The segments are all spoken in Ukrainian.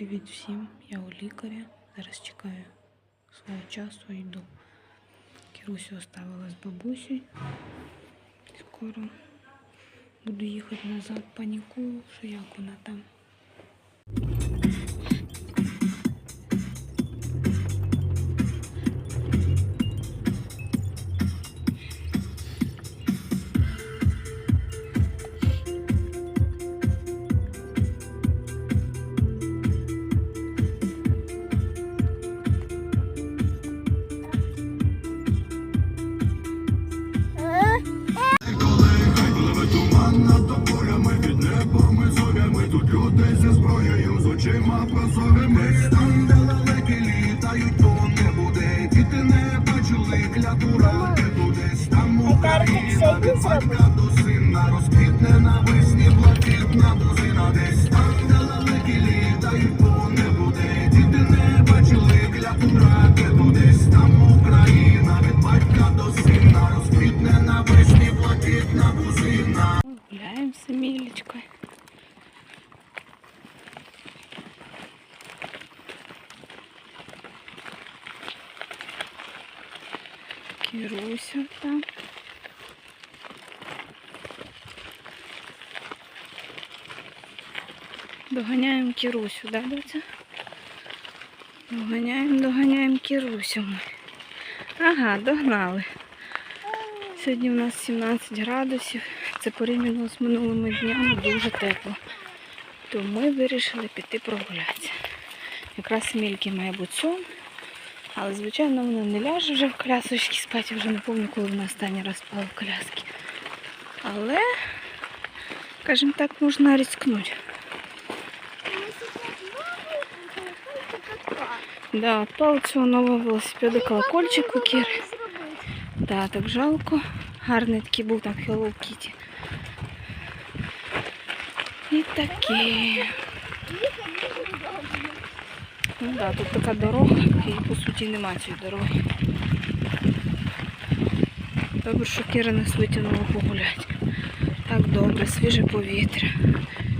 Привіт всім, я у лікаря. Зараз чекаю свого часу і йду. Кірусю оставила з бабусею. Скоро буду їхати назад, панікую, що як вона там. Зброєю, з очима прозорими Там, де лелеки літають по небу, де діти не бачили кляту ракету Десь там Україна від батька до сина Розквітне навесні блакитна бузина Десь. Там, де лелеки літають по небу, де діти не бачили кляту ракету Десь там Україна від батька до сина Розквітне навесні блакитна бузина. Гуляємо з Емілічкою. Кіруся там. Доганяємо Кірусю, да, доця? Доганяємо, доганяємо Кірусю ми. Ага, догнали. Сьогодні у нас 17 градусів. Це порівняно з минулими днями дуже тепло. То ми вирішили піти прогулятися. Якраз Мільки має бути сон, але, звичайно, вона не ляже вже в колясочки спати, вже не пам'ятаю, коли вона останній раз спала в коляски. Але, скажімо так, можна ризикнути. Да, отпал от цього нового велосипеда колокольчик у Кіри. Да, так жалко. Гарний такий був там Hello Kitty. І таке. Ну да, тут така дорога, і по суті нема цієї дороги. Добре, що Кіра нас витягнула погуляти. Так добре, свіже повітря.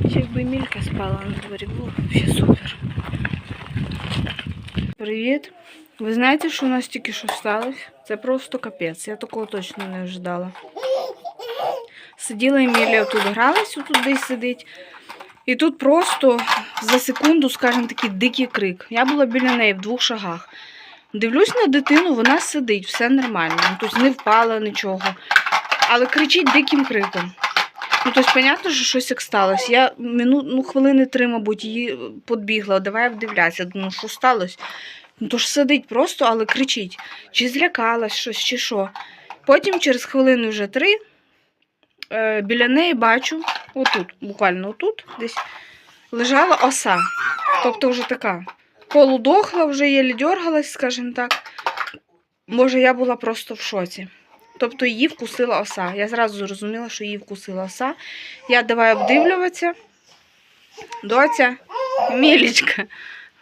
Ще якби Мілька спала на дворі, було взагалі супер. Привіт. Ви знаєте, що у нас тільки що сталося? Це просто капець. Я такого точно не ожидала. Сиділа Емілія тут гралась, тут десь сидить. І тут просто за секунду, скажімо, такий дикий крик. Я була біля неї в двох шагах. Дивлюсь на дитину, вона сидить, все нормально. Ну, тобто не впала нічого. Але кричить диким криком. Ну, тобто, понятно, що щось як сталося. Я мину, ну, хвилини три, мабуть, її подбігла, давай вдивлятися. Думаю, що сталося. Ну, то ж сидить просто, але кричить. Чи злякалась щось, чи що. Потім через хвилини вже три е, біля неї бачу, отут, буквально отут, десь лежала оса. Тобто вже така полудохла, вже єлі дергалась, скажімо так. Може, я була просто в шоці. Тобто її вкусила оса. Я зразу зрозуміла, що її вкусила оса. Я давай обдивлюватися. Доця, мілічка.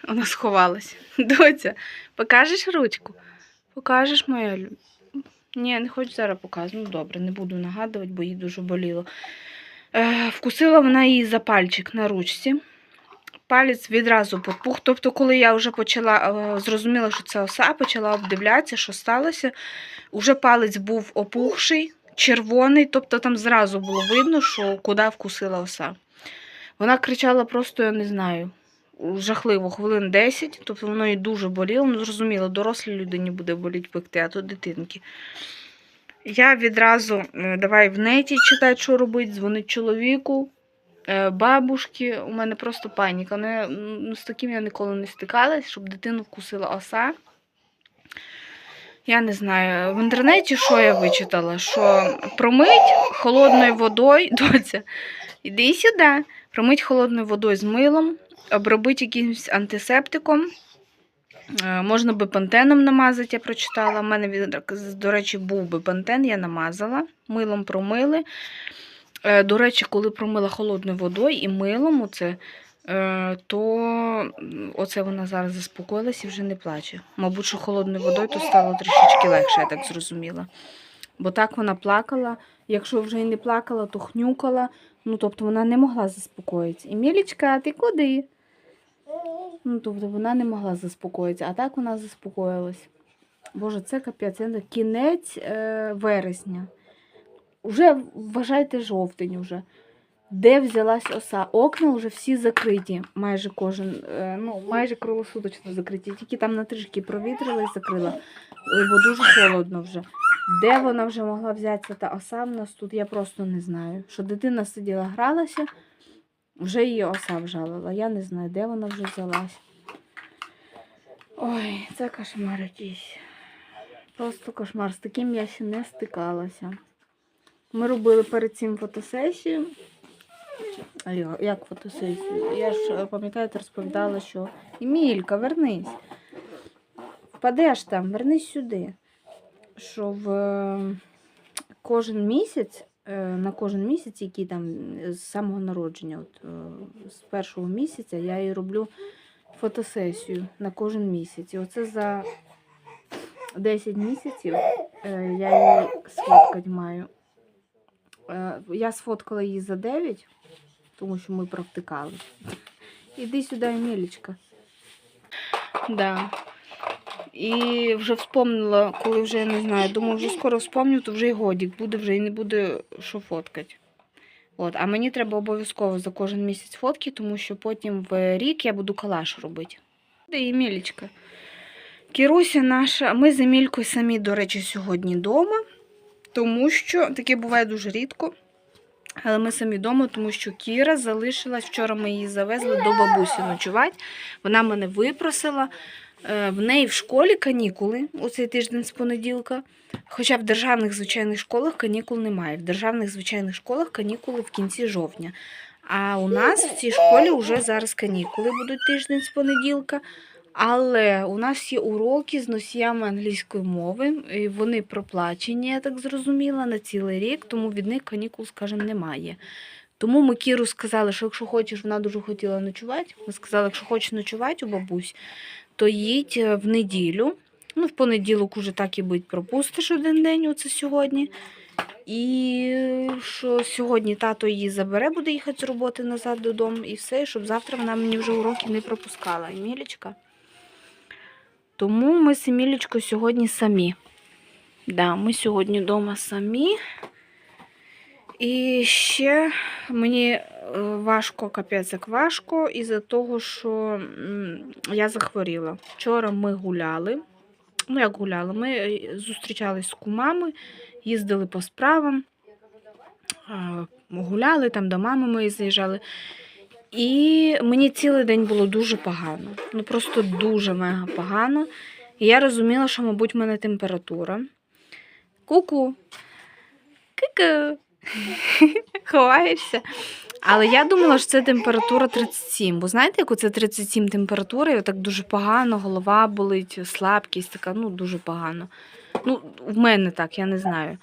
Вона сховалась. Доця, покажеш ручку? Покажеш моя лю. Ні, не хочу зараз показувати. Ну добре, не буду нагадувати, бо їй дуже боліло. Е, вкусила вона її за пальчик на ручці. Палець відразу попух. Тобто, коли я вже почала е, зрозуміла, що це оса, почала обдивлятися, що сталося. Уже палець був опухший, червоний, тобто там зразу було видно, що куди вкусила оса. Вона кричала просто, я не знаю, жахливо, хвилин 10, тобто воно їй дуже боліло. Ну, зрозуміло, дорослій людині буде боліти пекти, а то дитинки. Я відразу е, давай в неті читати, що робити, дзвонить чоловіку, бабушки. У мене просто паніка. Я, ну, з таким я ніколи не стикалась, щоб дитину вкусила оса. Я не знаю, в інтернеті що я вичитала? Що промить холодною водою, доця, іди сюди, промить холодною водою з милом, обробити якимось антисептиком. Е, Можна бепантеном намазати, я прочитала. У мене, до речі, був бепантен, я намазала, милом промили. Е, До речі, коли промила холодною водою і милом, оце, е, то оце вона зараз заспокоїлась і вже не плаче. Мабуть, що холодною водою то стало трішечки легше, я так зрозуміла. Бо так вона плакала. Якщо вже і не плакала, то хнюкала. Ну, тобто вона не могла заспокоїтися. І Мілічка, ти куди? Ну, тобто вона не могла заспокоїтися, а так вона заспокоїлась. Боже, це капець. Не- Кінець е, вересня. Уже вважайте жовтень уже. Де взялась оса? Окна вже всі закриті, майже кожен, е, ну, майже круглосуточно закриті. Тільки там на трішки провітрила і закрила, бо дуже холодно вже. Де вона вже могла взятися та оса в нас тут, я просто не знаю. Що дитина сиділа, гралася, вже її оса вжалила. Я не знаю, де вона вже взялась. Ой, це кошмар якийсь. Просто кошмар. З таким я ще не стикалася. Ми робили перед цим фотосесію. Як фотосесію? Я ж, е, пам'ятаєте, розповідала, що Емілька, вернись. Впадеш там, вернись сюди. Що в е, кожен місяць, е, на кожен місяць, який там з самого народження, от, з першого місяця, я їй роблю фотосесію на кожен місяць. І оце за 10 місяців я її сфоткати маю. Е, Я сфоткала її за 9, тому що ми провтикали. Іди сюди, Емілічка. Да. І вже вспомнила, коли вже я не знаю, думаю, вже скоро вспомню, то вже і годік буде, вже і не буде що фоткати. От, а мені треба обов'язково за кожен місяць фотки, тому що потім в рік я буду калаш робити. Де Емілічка? Кіруся наша, ми з Емількою самі, до речі, сьогодні вдома, тому що таке буває дуже рідко. Але ми самі вдома, тому що Кіра залишилась. Вчора ми її завезли до бабусі ночувати. Вона мене випросила. Е, В неї в школі канікули у цей тиждень з понеділка. Хоча в державних звичайних школах канікул немає. В державних звичайних школах канікули в кінці жовтня. А у нас в цій школі вже зараз канікули будуть тиждень з понеділка. Але у нас є уроки з носіями англійської мови. І вони проплачені, я так зрозуміла, на цілий рік, тому від них канікул, скажімо, немає. Тому ми Кіру сказали, що якщо хочеш, вона дуже хотіла ночувати. Ми сказали, якщо хочеш ночувати у бабусь, то їдь е, в неділю. Ну, в понеділок уже так і будь пропустиш один день, оце сьогодні. І що сьогодні тато її забере, буде їхати з роботи назад додому, і все, щоб завтра вона мені вже уроки не пропускала. Емілічка. Тому ми з Емілічкою сьогодні самі. Да, ми сьогодні вдома самі. І ще мені е, важко, капець як важко, із-за того, що я захворіла. Вчора ми гуляли. Ну, як гуляли? Ми е, зустрічались з кумами, їздили по справам, гуляли там до мами мої заїжджали. І мені цілий день було дуже погано. Ну просто дуже мега погано. І я розуміла, що, мабуть, в мене температура. Ку-ку. Ку-ку. Ховаєшся. Але я думала, що це температура 37. Бо знаєте, як оце 37 температура, і отак дуже погано, голова болить, слабкість така, ну дуже погано. Ну, в мене так, я не знаю.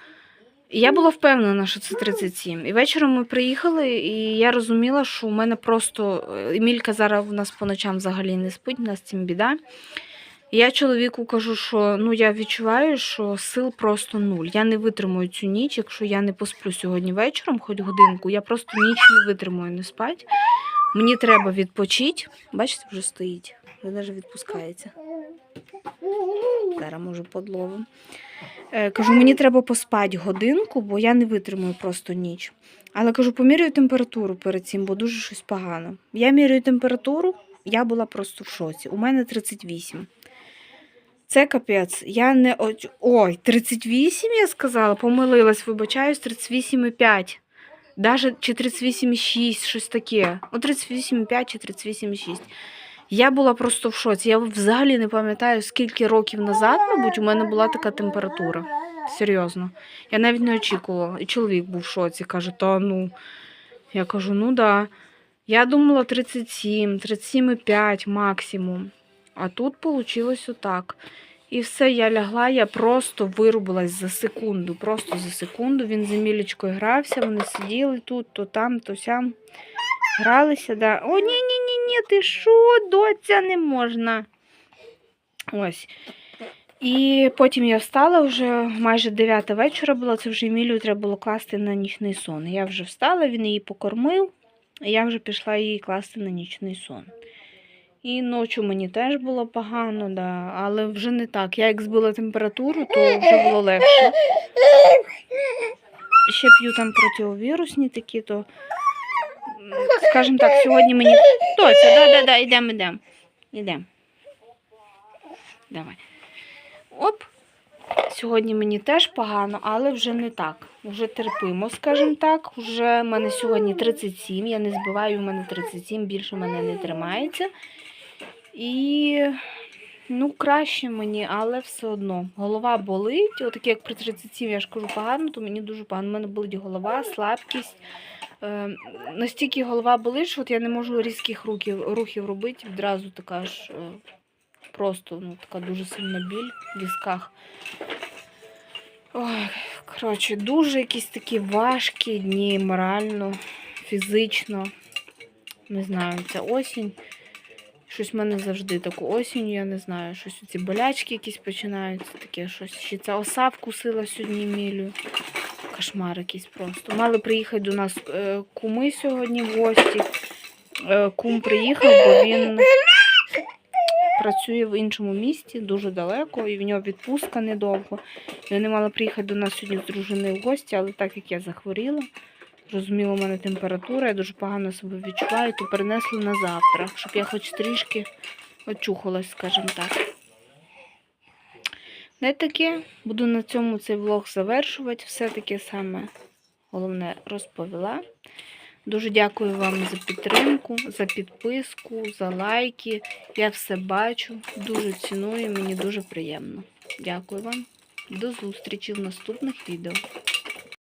І я була впевнена, що це 37. І вечором ми приїхали, і я розуміла, що у мене просто е, Емілька зараз у нас по ночам взагалі не спить, у нас цим біда. І я чоловіку кажу, що ну я відчуваю, що сил просто нуль. Я не витримую цю ніч, якщо я не посплю сьогодні вечором, хоч годинку, я просто ніч не витримую не спать. Мені треба відпочити. Бачите, вже стоїть. Вже навіть відпускається. Зараз може подловим. Е, кажу, мені треба поспати годинку, бо я не витримую просто ніч. Але кажу, поміряю температуру перед цим, бо дуже щось погано. Я міряю температуру, я була просто в шоці. У мене 38. Це капець. Я не Ой, 38, я сказала, помилилась, вибачаюсь, 38,5. Даже чи 38,6, щось таке. Ну, 38,5 чи 38,6. Я була просто в шоці. Я взагалі не пам'ятаю, скільки років назад, мабуть, у мене була така температура. Серйозно. Я навіть не очікувала. І чоловік був в шоці, каже, та ну. Я кажу, ну да. Я думала 37, 37,5 максимум. А тут вийшло отак. І все, я лягла, я просто вирубилась за секунду. Просто за секунду. Він з Емілічкою грався, вони сиділи тут, то там, то сям. Гралися, да. О, ні, ні, ні, ні, ти що, доця, не можна. Ось. І потім я встала вже майже 9 вечора було, це вже Емілію треба було класти на нічний сон. Я вже встала, він її покормив, і я вже пішла її класти на нічний сон. І ночі мені теж було погано, да, але вже не так. Я як збила температуру, то вже було легше. Ще п'ю там противовірусні такі, то, скажімо так, сьогодні мені. Тоця, да, да, да, йдемо, йдемо. Йдемо. Давай. Оп. Сьогодні мені теж погано, але вже не так. Вже терпимо, скажімо так. Вже в мене сьогодні 37, я не збиваю, у мене 37, більше мене не тримається. І ну, краще мені, але все одно. Голова болить. Отаке, як при 37, я ж кажу, погано, то мені дуже погано. У мене болить голова, слабкість. Е, настільки голова болить, що от я не можу різких рухів, рухів робити. Відразу така ж е, просто ну, така дуже сильна біль в візках. Коротше, дуже якісь такі важкі дні морально, фізично. Не знаю, це осінь. Щось в мене завжди таку осінь, я не знаю, щось ці болячки якісь починаються, таке щось. Ще ця оса вкусила сьогодні мілю. Кошмар якийсь просто. Мали приїхати до нас е, куми сьогодні в гості. Е, кум приїхав, бо він працює в іншому місті, дуже далеко, і в нього відпустка недовго. І вони мали приїхати до нас сьогодні з дружиною в гості, але так як я захворіла, зрозуміло, у мене температура, я дуже погано себе відчуваю, то перенесли на завтра, щоб я хоч трішки очухалась, скажімо так. Не таке. Буду на цьому цей влог завершувати. Все таке саме головне розповіла. Дуже дякую вам за підтримку, за підписку, за лайки. Я все бачу, дуже ціную, мені дуже приємно. Дякую вам. До зустрічі в наступних відео.